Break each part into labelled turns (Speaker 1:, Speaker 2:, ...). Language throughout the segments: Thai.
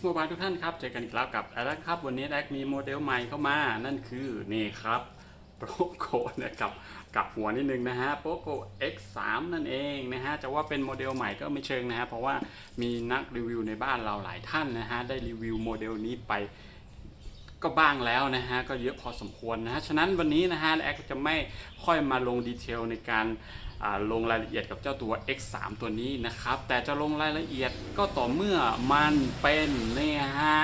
Speaker 1: ชาว X Mobile ทุกท่านครับ เจอกันอีกแล้วกับแอดครับ วันนี้แอดมีโมเดลใหม่เข้ามา นั่นคือ นี่ครับโปรโกนะครับกับหัวนิดนึงนะฮะโปรโก X3 นั่นเองนะฮะจะว่าเป็นโมเดลใหม่ก็ไม่เชิงนะฮะ เพราะว่ามีนักรีวิวในบ้านเราหลายท่านนะฮะ ได้รีวิวโมเดลนี้ไปก็บ้างแล้วนะฮะ ก็เยอะพอสมควรนะฮะ ฉะนั้นวันนี้นะฮะแอดจะไม่ค่อยมาลงดีเทลในการ ลงรายละเอียดกับเจ้าตัว X3 ตัวนี้นะครับ แต่จะลงรายละเอียดก็ต่อเมื่อมันเป็นเนี่ยฮะ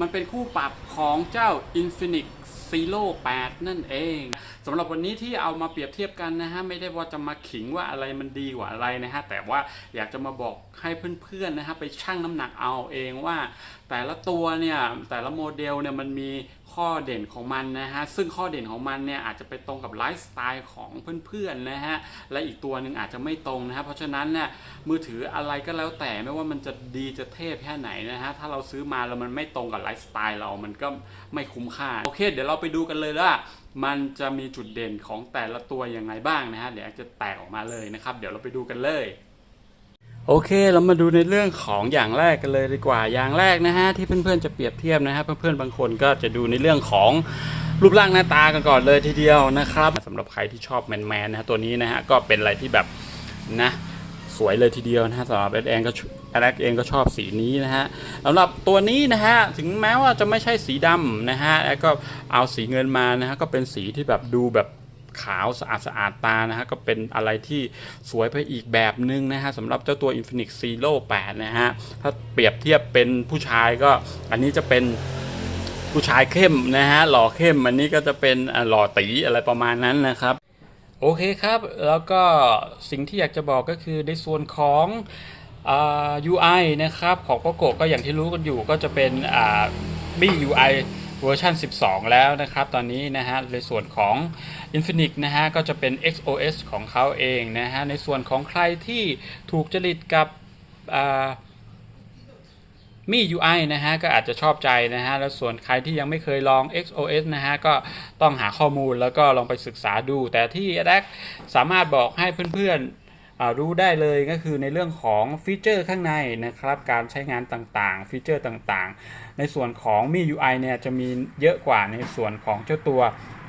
Speaker 1: มันเป็นคู่ปรับของเจ้า Infinix Zero 8 นั่นเอง สำหรับวันนี้ที่เอามาเปรียบเทียบกันนะฮะไม่ได้ว่าจะมาขิงว่าอะไรมันดีกว่าอะไรนะฮะแต่ว่าอยากจะมาบอกให้เพื่อนๆนะฮะไปชั่งน้ำหนักเอาเองว่า แต่ละตัวเนี่ยแต่ละโมเดลเนี่ยมันมีข้อเด่นของมันนะฮะซึ่งข้อเด่นของมันเนี่ยอาจจะไปตรงกับไลฟ์สไตล์ของเพื่อนๆนะฮะและอีกตัวหนึ่งอาจจะไม่ตรงนะฮะเพราะฉะนั้นเนี่ยมือถืออะไรก็แล้วแต่ไม่ว่ามันจะดีจะเทพแค่ไหนนะฮะถ้าเราซื้อมาแล้วมันไม่ตรงกับไลฟ์สไตล์เรามันก็ไม่คุ้มค่าโอเค เดี๋ยวเราไปดูกันเลยว่า มันจะมีจุดเด่นของแต่ละตัวยังไงบ้างนะฮะเดี๋ยวจะแตกออกมาเลยนะครับ เดี๋ยวเราไปดูกันเลยโอเค เรามาดูในเรื่องของอย่างแรกกันเลยดีกว่า อย่างแรกนะฮะที่เพื่อนๆจะเปรียบเทียบนะฮะเพื่อนๆบางคนก็จะดูในเรื่องของรูปร่างหน้าตากันก่อนเลยทีเดียวนะครับสำหรับใครที่ชอบแมนๆนะฮะตัวนี้นะฮะก็เป็นอะไรที่แบบนะสวยเลยทีเดียวนะฮะสำหรับแอดเองก็ แอดเองก็ชอบสีนี้นะฮะสำหรับตัวนี้นะฮะถึงแม้ว่าจะไม่ใช่สีดำนะฮะแอดก็เอาสีเงินมานะฮะก็เป็นสีที่แบบดูแบบขาวสะอาดสะอาดตานะฮะก็เป็นอะไรที่สวยไปอีกแบบหนึ่งนะฮะสำหรับเจ้าตัว Infinix Zero 8 นะฮะ ถ้าเปรียบเทียบเป็นผู้ชายก็อันนี้จะเป็นผู้ชายเข้มนะฮะหล่อเข้มอันนี้ก็จะเป็นหล่อตีอะไรประมาณนั้นนะครับ โอเคครับ แล้วก็สิ่งที่อยากจะบอกก็คือในส่วนของ UI นะครับของ Poco ก็อย่างที่รู้กันอยู่ก็จะเป็นอ่า MIUI เวอร์ชัน12 แล้วนะครับ ตอนนี้นะฮะ ในส่วนของ Infinix นะฮะ ก็จะเป็น XOS ของเขาเองนะฮะ ในส่วนของใครที่ถูกจริตกับมี UI นะฮะ ก็อาจจะชอบใจนะฮะ แล้วส่วนใครที่ยังไม่เคยลอง XOS นะฮะ ก็ต้องหาข้อมูลแล้วก็ลองไปศึกษาดู แต่ที่ a d a c สามารถบอกให้เพื่อนๆ รู้ได้เลยก็คือในเรื่องของฟีเจอร์ข้างในนะครับการใช้งานต่างๆ ฟีเจอร์ต่างๆ ในส่วนของมี UI เนี่ยจะมีเยอะกว่าในส่วนของเจ้าตัว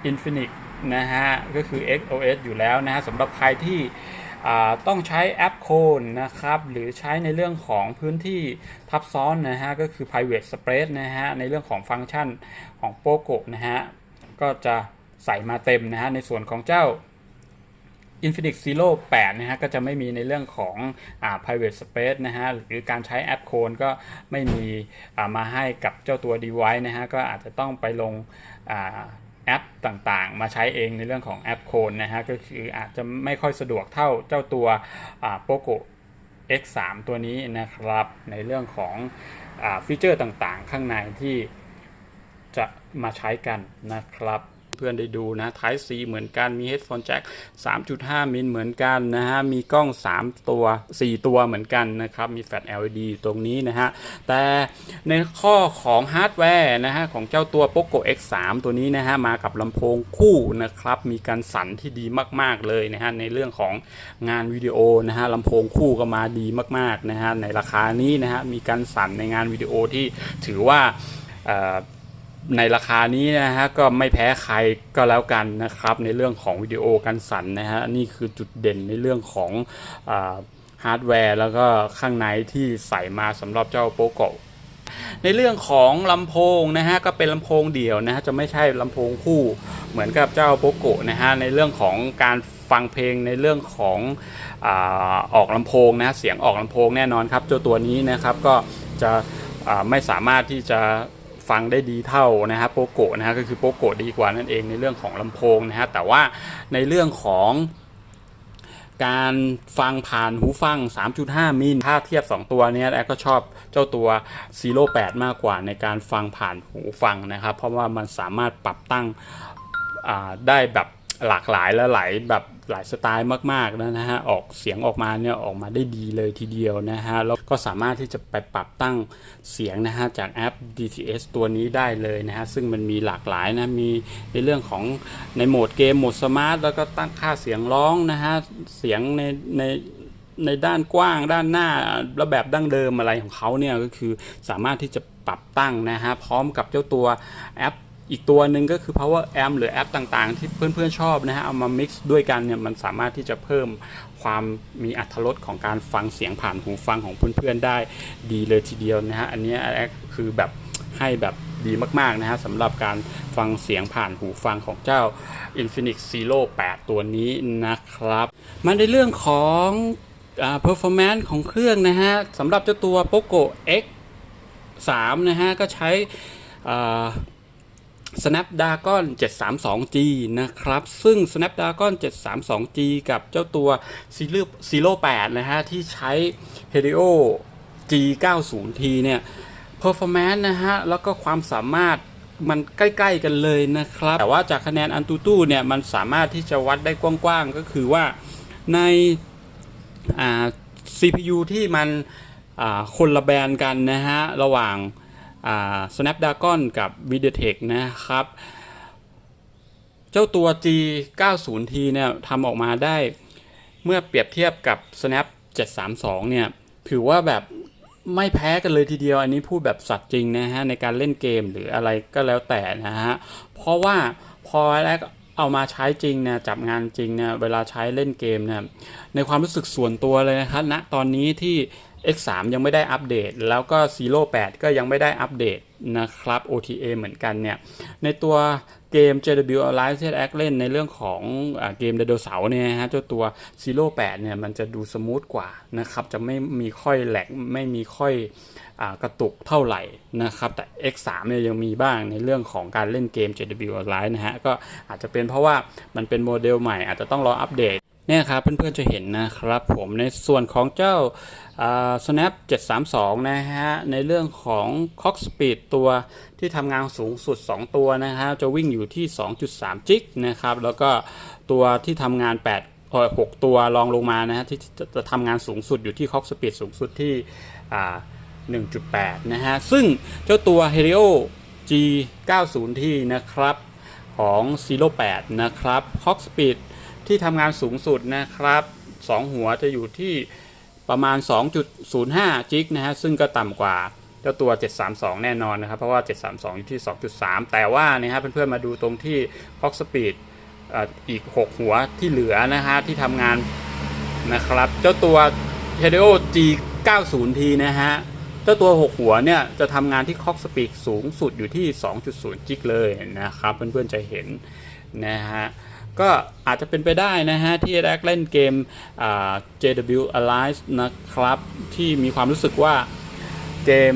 Speaker 1: Infinix นะฮะก็คือ XOS อยู่แล้วนะฮะสำหรับใครที่ต้องใช้แอปโคนนะครับหรือใช้ในเรื่องของพื้นที่ทับซ้อนนะฮะก็คือ private space นะฮะในเรื่องของฟังก์ชันของโปโกนะฮะก็จะใส่มาเต็มนะฮะในส่วนของเจ้า Infinix Zero 8 นะฮะ ก็จะไม่มีในเรื่องของอ่า private space นะฮะ หรือการใช้แอปโคนก็ไม่มีอ่ามาให้กับเจ้าตัว device นะฮะ ก็อาจจะต้องไปลงอแอปต่างๆ มาใช้เองในเรื่องของแอปโคนนะฮะ ก็คืออาจจะไม่ค่อยสะดวกเท่าเจ้าตัวโปโก X3 ตัวนี้นะครับ ในเรื่องของอฟีเจอร์ต่างๆ ข้างในที่จะมาใช้กันนะครับ เพื่อนได้ดูนะ Type C เหมือนกันมี Headphone Jack 3.5 มิลเหมือนกันนะฮะมีกล้อง 3 ตัว 4 ตัวเหมือนกันนะครับมีแฟลช LED ตรงนี้นะฮะแต่ในข้อของฮาร์ดแวร์นะฮะของเจ้าตัว Poco X3 ตัวนี้นะฮะมากับลำโพงคู่นะครับมีการสั่นที่ดีมากๆเลยนะฮะในเรื่องของงานวิดีโอนะฮะลำโพงคู่ก็มาดีมากๆนะฮะในราคานี้นะฮะมีการสั่นในงานวิดีโอที่ถือว่า ในราคานี้นะฮะก็ไม่แพ้ใครก็แล้วกันนะครับ ในเรื่องของวิดีโอการสั่นนะฮะนี่คือจุดเด่นในเรื่องของฮาร์ดแวร์แล้วก็ข้างในที่ใส่มาสำหรับเจ้าโปโกในเรื่องของลำโพงนะฮะก็เป็นลำโพงเดี่ยวนะฮะจะไม่ใช่ลำโพงคู่เหมือนกับเจ้าโปโกนะฮะในเรื่องของการฟังเพลงในเรื่องของอออกลำโพงนะเสียงออกลำโพงแน่นอนครับเจ้าตัวนี้นะครับก็จะไม่สามารถที่จะ ฟังได้ดีเท่านะฮะโปโกนะฮะก็คือโปโกดีกว่านั่นเองในเรื่องของลำโพงนะฮะแต่ว่าในเรื่องของการฟังผ่านหูฟัง 3.5 มิล ถ้าเทียบ 2 ตัวเนี้ยแอดก็ชอบเจ้าตัว 08 มากกว่าในการฟังผ่านหูฟังนะครับ เพราะว่ามันสามารถปรับตั้งได้แบบ หลากหลายและหลายแบบหลายสไตล์มากๆนะฮะออกเสียงออกมาเนี่ยออกมาได้ดีเลยทีเดียวนะฮะแล้วก็สามารถที่จะไปปรับตั้งเสียงนะฮะจากแอป DTS ตัวนี้ได้เลยนะฮะซึ่งมันมีหลากหลายนะมีในเรื่องของในโหมดเกมโหมดสมาร์ทแล้วก็ตั้งค่าเสียงร้องนะฮะเสียงในในในด้านกว้างด้านหน้าและแบบดั้งเดิมอะไรของเขาเนี่ยก็คือสามารถที่จะปรับตั้งนะฮะพร้อมกับเจ้าตัวแอป อีกตัวหนึ่งก็คือ Power Amp หรือแอปต่างๆ ที่เพื่อนๆชอบนะฮะ เอามา mix ด้วยกันเนี่ย มันสามารถที่จะเพิ่มความมีอัตรสของการฟังเสียงผ่านหูฟังของเพื่อนๆได้ดีเลยทีเดียวนะฮะ อันนี้คือแบบให้แบบดีมากๆนะฮะสำหรับการฟังเสียงผ่านหูฟังของเจ้า Infinix Zero 8 ตัวนี้นะครับ มาในเรื่องของอ performance ของเครื่องนะฮะสำหรับเจ้าตัว Poco X 3 นะฮะ ก็ใช้อ่า Snapdragon 732G นะครับ ซึ่ง Snapdragon 732G กับเจ้าตัว Zero 8นะฮะ ที่ใช้ Helio G90T เนี่ย performance นะฮะ แล้วก็ความสามารถมันใกล้ๆกันเลยนะครับ แต่ว่าจากคะแนนอันตูตู้เนี่ย มันสามารถที่จะวัดได้กว้างๆ ก็คือว่าในอ่า CPU ที่มันคนละแบรนด์กันนะฮะ ระหว่าง Snapdragon กับ MediaTek นะครับ เจ้าตัว G90T เนี่ยทำออกมาได้เมื่อเปรียบเทียบกับ Snap 732 เนี่ย ถือว่าแบบไม่แพ้กันเลยทีเดียว อันนี้พูดแบบสัตว์จริงนะฮะ ในการเล่นเกมหรืออะไรก็แล้วแต่นะฮะ เพราะว่าพอแรกเอามาใช้จริงเนี่ยจับงานจริงเนี่ยเวลาใช้เล่นเกมเนี่ยในความรู้สึกส่วนตัวเลยนะครับณตอนนี้ที่ X3 ยังไม่ได้อัปเดต แล้วก็ Zero 8 ก็ยังไม่ได้อัปเดตนะครับ OTA เหมือนกันเนี่ย ในตัวเกม JW Online z X เล่นในเรื่องของอเกมไดโนเสาร์เนี่ยฮะเจ้าตัว Zero 8 เนี่ย มันจะดูสมูทกว่านะครับ จะไม่มีค่อยแหลก ไม่มีค่อยอกระตุกเท่าไหร่นะครับ แต่ X3 เนี่ยยังมีบ้างในเรื่องของการเล่นเกม JW Online นะฮะ ก็อาจจะเป็นเพราะว่ามันเป็นโมเดลใหม่อาจจะต้องรออัปเดต เนี่ยครับเพื่อนๆจะเห็นนะครับผมในส่วนของเจ้า snap 732 นะฮะ ในเรื่องของ clock speed ตัวที่ทำงานสูงสุด 2 ตัวนะฮะ จะวิ่งอยู่ที่ 2.3 จิกนะครับ แล้วก็ตัวที่ทำงาน8เอ่อ6ตัวรองลงมานะฮะที่จะทำงานสูงสุดอยู่ที่ clock speed สูงสุดที่อ่า1.8 นะฮะ ซึ่งเจ้าตัว Helio G90T นะครับของ Zero 8นะครับ clock speed ที่ทำงานสูงสุดนะครับ 2 หัวจะอยู่ที่ประมาณ 2.05 จิกนะฮะ ซึ่งก็ต่ำกว่าเจ้าตัว 732 แน่นอนนะครับ เพราะว่า 732 อยู่ที่ 2.3 แต่ว่านะฮะเพื่อนๆมาดูตรงที่ clock speed อีก 6 หัวที่เหลือนะฮะที่ทำงานนะครับ เจ้าตัว Helio G90T นะฮะเจ้าตัว 6 หัวเนี่ยจะทำงานที่ clock speed สูงสุดอยู่ที่ 2.0 จิกเลยนะครับ เพื่อนๆจะเห็นนะฮะ ก็อาจจะเป็นไปได้นะฮะ ที่แรกเล่นเกม JW Alliance นะครับ ที่มีความรู้สึกว่าเกม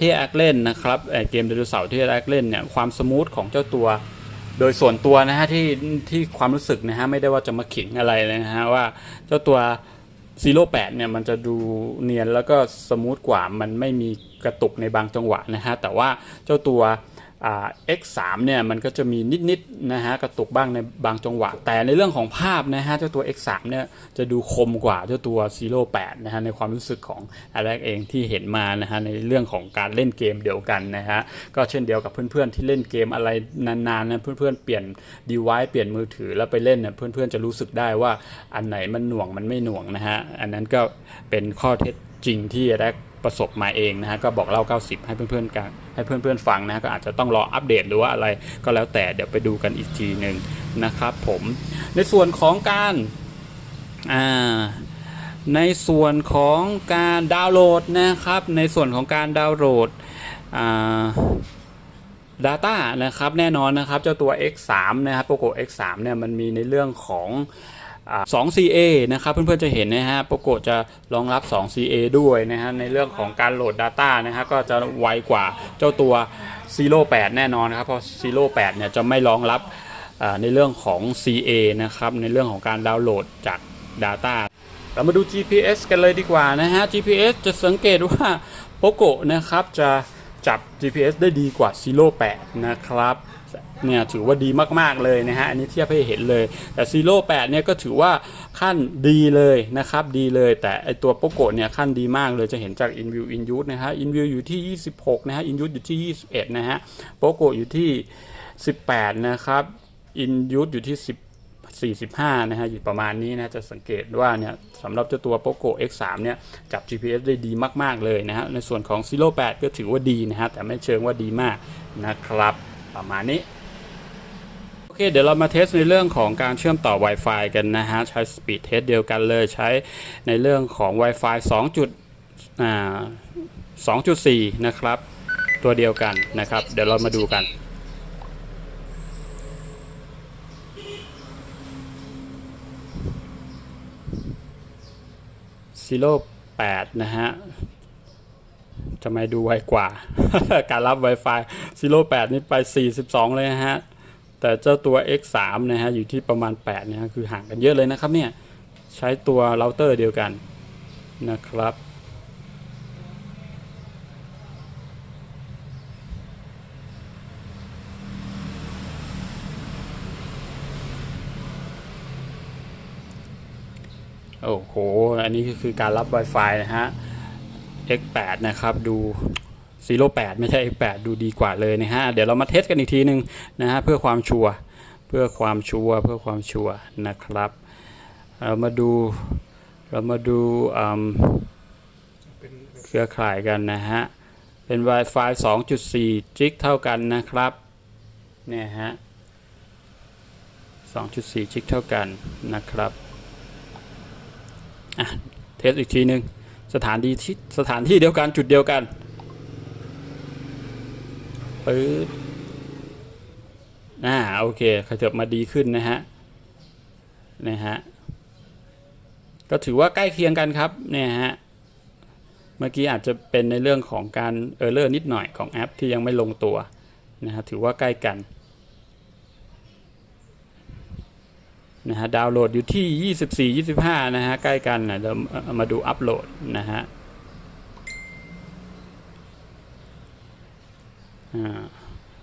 Speaker 1: ที่แอคเล่นนะครับเอ่อเกมไดโนเสาร์ที่แอคเล่นเนี่ยความสมูทของเจ้าตัว โดยส่วนตัวนะฮะที่ที่ความรู้สึกนะฮะไม่ได้ว่าจะมาขิงอะไรเลยนะฮะว่าเจ้าตัว Zero 8เนี่ยมันจะดูเนียนแล้วก็สมูทกว่ามันไม่มีกระตุกในบางจังหวะนะฮะแต่ว่าเจ้าตัว X3 เนี่ยมันก็จะมีนิดๆนะฮะกระตุกบ้างในบางจังหวะ แต่ในเรื่องของภาพนะฮะเจ้าตัว X3 เนี่ยจะดูคมกว่าเจ้าตัว Zero 8นะฮะในความรู้สึกของอะไรเองที่เห็นมานะฮะในเรื่องของการเล่นเกมเดียวกันนะฮะก็เช่นเดียวกับเพื่อนๆที่เล่นเกมอะไรนานๆนะเพื่อนๆเปลี่ยน device เปลี่ยนมือถือแล้วไปเล่นเนี่ยเพื่อนๆจะรู้สึกได้ว่าอันไหนมันหน่วงมันไม่หน่วงนะฮะอันนั้นก็เป็นข้อเท็จจริงที่แรก ประสบมาเองนะฮะก็บอกเล่า 90 ให้เพื่อนๆกันให้เพื่อนๆฟังนะฮะก็อาจจะต้องรออัปเดตหรือว่าอะไรก็แล้วแต่เดี๋ยวไปดูกันอีกทีหนึ่งนะครับผมในส่วนของการอ่าในส่วนของการดาวน์โหลดนะครับ ในส่วนของการดาวน์โหลดอ่า Data นะครับแน่นอนนะครับ เจ้าตัว X3 นะครับ Poco X3 เนี่ยมันมีในเรื่องของ 2CA นะครับเพื่อนๆจะเห็นนะฮะ Poco จะรองรับ 2CA ด้วยนะฮะในเรื่องของการโหลด Data นะฮะก็จะไวกว่าเจ้าตัว Zero 8แน่นอนนะครับเพราะ Zero 8เนี่ยจะไม่รองรับในเรื่องของ CA นะครับในเรื่องของการดาวน์โหลดจาก Data เรามาดู GPS กันเลยดีกว่านะฮะ GPS จะสังเกตว่า Poco นะครับจะจับ GPS ได้ดีกว่า Zero 8นะครับ เนี่ยถือว่าดีมากๆเลยนะฮะอันนี้เทียบให้เห็นเลย แต่ Zero 8เนี่ยก็ถือว่าขั้นดีเลยนะครับดีเลย แต่ไอตัว Poco เนี่ยขั้นดีมากเลยจะเห็นจาก InView In Use นะฮะ InView อยู่ที่ 26 นะฮะ In Use อยู่ที่ 21 นะฮะ Poco อยู่ที่ 18 นะครับ In Use อยู่ที่45 นะฮะอยู่ประมาณนี้นะจะสังเกตว่าเนี่ยสำหรับเจ้าตัว POCO X3 เนี่ยจับ GPS ได้ดีมาก ๆ เลยนะฮะในส่วนของ Zero 8ก็ถือว่าดีนะฮะแต่ไม่เชิงว่าดีมากนะครับ ประมาณนี้ เคเดี๋ยวเรามาเทสในเรื่องของการเชื่อมต่อ Wi-Fi กันนะฮะ ใช้ Speed Test เดียวกันเลยใช้ในเรื่องของ Wi-Fi 2จุดอ่า2.4 นะครับ ตัวเดียวกันนะครับ เดี๋ยวเรามาดูกันซีโร่แปดนะฮะทำไมดูไวกว่า การรับ Wi-Fi ซีโร่แปดนี่ไป 42 เลยนะฮะ แต่เจ้าตัว X3 นะฮะอยู่ที่ประมาณ8นะฮะคือห่างกันเยอะเลยนะครับเนี่ยใช้ตัวเราเตอร์เดียวกันนะครับโอ้โห อันนี้ก็คือการรับ Wi-Fi นะฮะ X8 นะครับ ดู 08 ไม่ใช่ 8 ดูดีกว่าเลยนะฮะ เดี๋ยวเรามาเทสกันอีกทีหนึ่งนะฮะ เพื่อความชัวร์ เพื่อความชัวร์ เพื่อความชัวร์นะครับ เรามาดู เรามาดูเครือข่ายกันนะฮะ เป็น Wi-Fi 2.4 จิกเท่ากันนะครับ เนี่ยฮะ 2.4 จิกเท่ากันนะครับ อะ เทสอีกทีหนึ่งสถานที่ที่สถานที่เดียวกันจุดเดียวกัน ปื๊ดอ่าโอเคขยับมาดีขึ้นนะฮะนะฮะก็ถือว่าใกล้เคียงกันครับเนี่ยฮะเมื่อกี้อาจจะเป็นในเรื่องของการเออร์เลอร์นิดหน่อยของแอปที่ยังไม่ลงตัวนะฮะถือว่าใกล้กันนะฮะดาวน์โหลดอยู่ที่ 24 25 นะฮะใกล้กันนะเดี๋ยวเอามาดูอัปโหลดนะฮะอ่า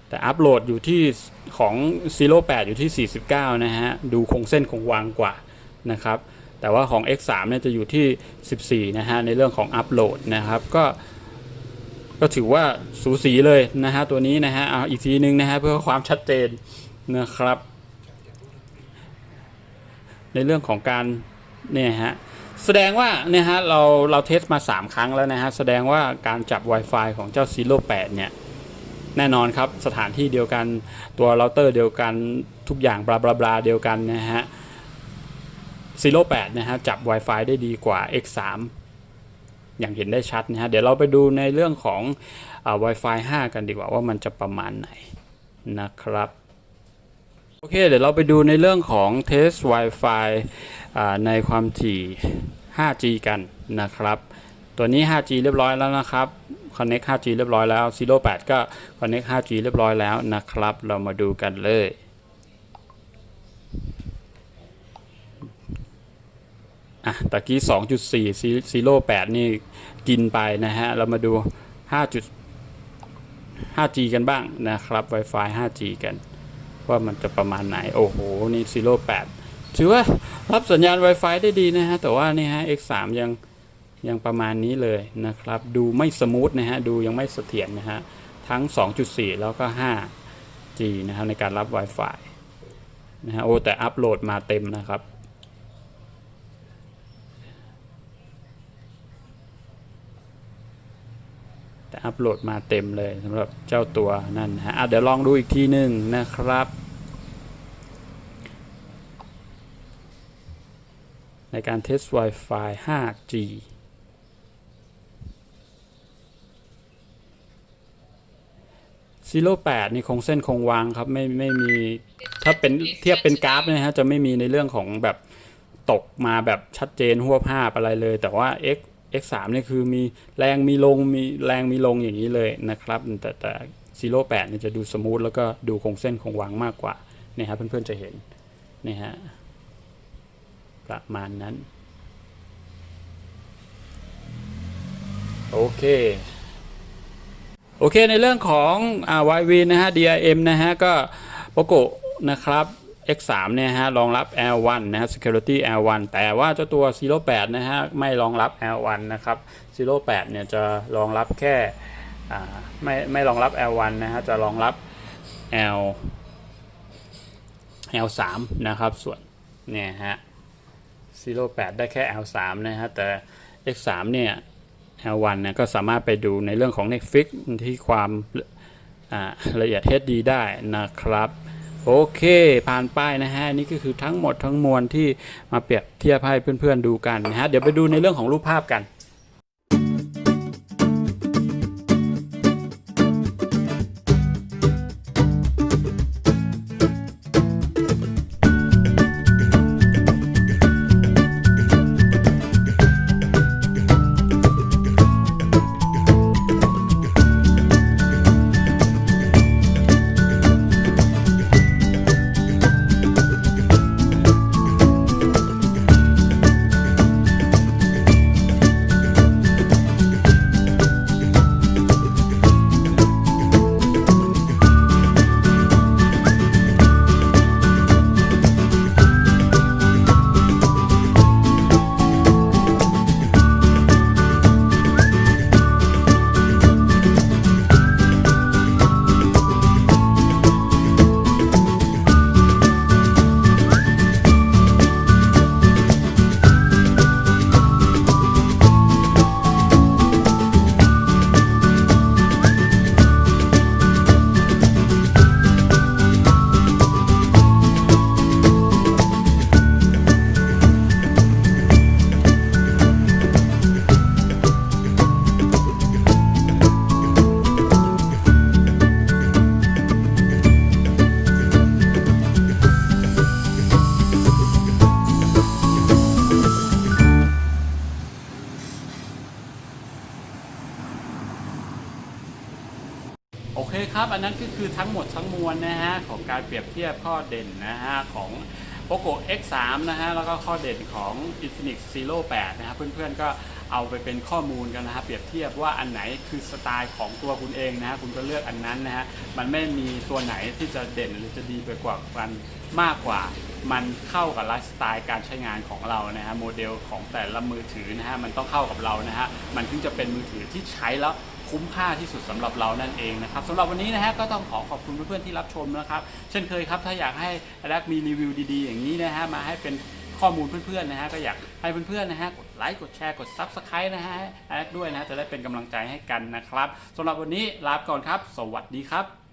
Speaker 1: แต่อัปโหลดอยู่ที่ของ 08 อยู่ที่ 49 นะฮะ ดูคงเส้นคงวางกว่านะครับ แต่ว่าของ X3 เนี่ยจะอยู่ที่ 14 นะฮะ ในเรื่องของอัปโหลดนะครับ ก็ ก็ถือว่าสูสีเลยนะฮะ ตัวนี้นะฮะ เอาอีกทีนึงนะฮะ เพื่อความชัดเจนนะครับ ในเรื่องของการเนี่ยฮะแสดงว่าเนี่ยฮะเราเราเทสมา 3 ครั้งแล้วนะฮะ แสดงว่าการจับ Wi-Fi ของเจ้า Zero 8เนี่ย แน่นอนครับสถานที่เดียวกันตัวเราเตอร์เดียวกันทุกอย่างบลาบลาบลาเดียวกันนะฮะ Zero 8นะฮะจับ Wi-Fi ได้ดีกว่า X3 อย่างเห็นได้ชัดนะฮะ เดี๋ยวเราไปดูในเรื่องของอา Wi-Fi 5 กันดีกว่าว่ามันจะประมาณไหนนะครับโอเคเดี๋ยวเราไปดูในเรื่องของเทส Wi-Fi อ่าในความถี่ 5G กันนะครับ ตัวนี้ 5G เรียบร้อยแล้วนะครับ Connect 5G เรียบร้อยแล้ว 08 ก็ Connect 5G เรียบร้อยแล้วนะครับ เรามาดูกันเลยอะตะกี้ 2.4 08 นี่กินไปนะฮะ เรามาดู 5. 5G กันบ้างนะครับ Wi-Fi 5G กัน ว่ามันจะประมาณไหน โอ้โห นี่ 08 ถือว่ารับสัญญาณ Wi-Fi ได้ดีนะฮะ แต่ว่านี่ฮะ X3 ยัง ยังประมาณนี้เลยนะครับ ดูไม่สมูทนะฮะ ดูยังไม่เสถียรนะฮะ ทั้ง 2.4 แล้วก็ 5G นะครับในการรับ Wi-Fi นะฮะ โอ้ แต่อัปโหลดมาเต็มนะครับแต่อัปโหลดมาเต็มเลยสำหรับเจ้าตัวนั่นฮะะเดี๋ยวลองดูอีกทีหนึ่งนะครับ ในการเทส Wi-Fi 5G ซีโร่แปดนี่คงเส้นคงวางครับ ไม่ไม่มีถ้าเป็นเทียบเป็นกราฟนะฮะจะไม่มีในเรื่องของแบบตกมาแบบชัดเจนหัวภาพอะไรเลย แต่ว่า X X3 นี่คือมีแรงมีลงมีแรงมีลงอย่างนี้เลยนะครับ แต่แต่ซีโร่แปดนี่จะดูสมูทแล้วก็ดูคงเส้นคงวางมากกว่าเนี่ยครับเพื่อนๆจะเห็นนี่ฮะประมาณนั้น โอเค โอเคในเรื่องของอ่า YV นะฮะ DRM นะฮะ ก็โปโกนะครับ X3 เนี่ยฮะ รองรับ L1 นะฮะ Security L1 แต่ว่าเจ้าตัว 08 นะฮะ ไม่รองรับ L1 นะครับ 08 เนี่ยจะรองรับแค่ไม่ไม่รองรับ L1 นะฮะ จะรองรับ L L3 นะครับ ส่วนเนี่ยฮะ Zero 8ได้แค่ L3 นะฮะ แต่ X3 เนี่ย L1 นะก็สามารถไปดูในเรื่องของ Netflix ที่ความละเอียด HD ได้นะครับ โอเค ผ่านไปนะฮะ นี่ก็คือทั้งหมดทั้งมวลที่มาเปรียบเทียบให้เพื่อนๆดูกันนะฮะ เดี๋ยวไปดูในเรื่องของรูปภาพกัน ทั้งหมดทั้งมวลนะฮะของการเปรียบเทียบข้อเด่นนะฮะของ POCO X3 นะฮะแล้วก็ข้อเด่นของ Infinix z e r 8นะฮะเพื่อนๆก็เอาไปเป็นข้อมูลกันนะฮะเปรียบเทียบว่าอันไหนคือสไตล์ของตัวคุณเองนะฮะคุณก็เลือกอันนั้นนะฮะมันไม่มีตัวไหนที่จะเด่นหรือจะดีไปกว่ากันมากกว่า มันเข้ากับไลฟ์สไตล์การใช้งานของเรานะฮะโมเดลของแต่ละมือถือนะฮะมันต้องเข้ากับเรานะฮะมันถึงจะเป็นมือถือที่ใช้แล้ว คุ้มค่าที่สุดสำหรับเรานั่นเองนะครับสำหรับวันนี้นะฮะก็ต้องขอขอบคุณเพื่อนๆที่รับชมนะครับ เช่นเคยครับถ้าอยากให้แรกมีรีวิวดีๆ อย่างนี้นะฮะมาให้เป็นข้อมูลเพื่อนๆนะฮะก็อยากให้เพื่อนๆนะฮะกดไลค์กดแชร์กด Subscribe นะฮะแรกด้วยนะฮะจะได้เป็นกำลังใจให้กันนะครับสำหรับวันนี้ลาไปก่อนครับ สวัสดีครับ